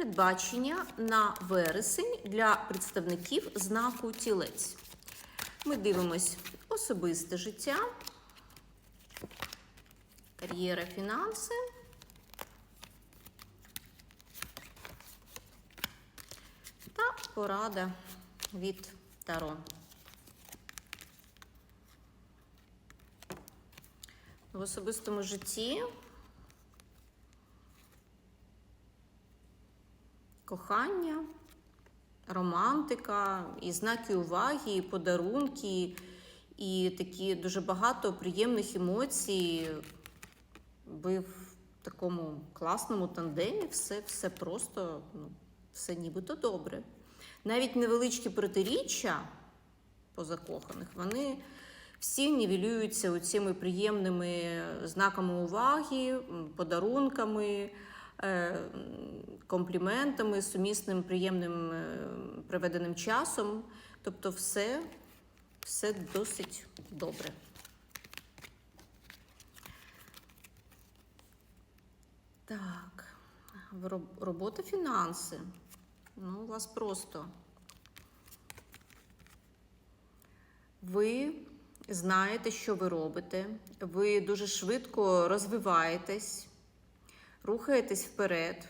Передбачення на вересень для представників знаку тілець. Ми дивимось особисте життя, кар'єра, фінанси. Та порада від Таро. В особистому житті кохання, романтика, і знаки уваги, і подарунки, і такі дуже багато приємних емоцій. Ви в такому класному тандемі, все, все просто, ну, все нібито добре. Навіть невеличкі протиріччя по закоханих, вони всі нівелюються цими приємними знаками уваги, подарунками, компліментами, сумісним приємним е, проведеним часом. Тобто, все, все досить добре. Так, робота фінанси. Ну, у вас просто. Ви знаєте, що ви робите. Ви дуже швидко розвиваєтесь, рухаєтесь вперед.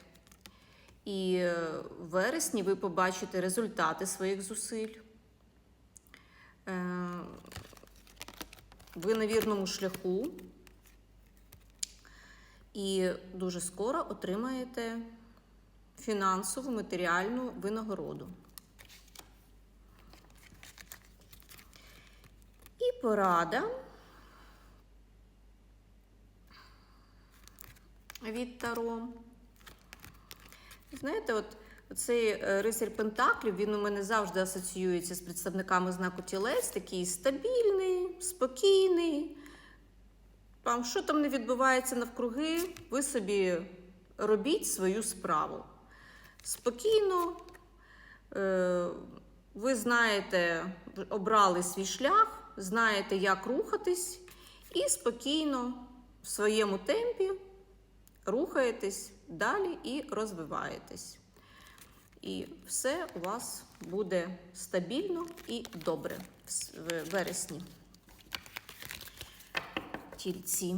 І е, в вересні ви побачите результати своїх зусиль. Е, Ви на вірному шляху і дуже скоро отримаєте фінансову матеріальну винагороду. І порада від Таро. Знаєте, от цей е, рицарь Пентаклів, він у мене завжди асоціюється з представниками знаку тілець, такий стабільний, спокійний. Там, що там не відбувається навкруги, ви собі робіть свою справу. Спокійно, е, ви знаєте, обрали свій шлях, знаєте, як рухатись, і спокійно в своєму темпі рухаєтесь далі і розвиваєтесь. І все у вас буде стабільно і добре в вересні. Тільці.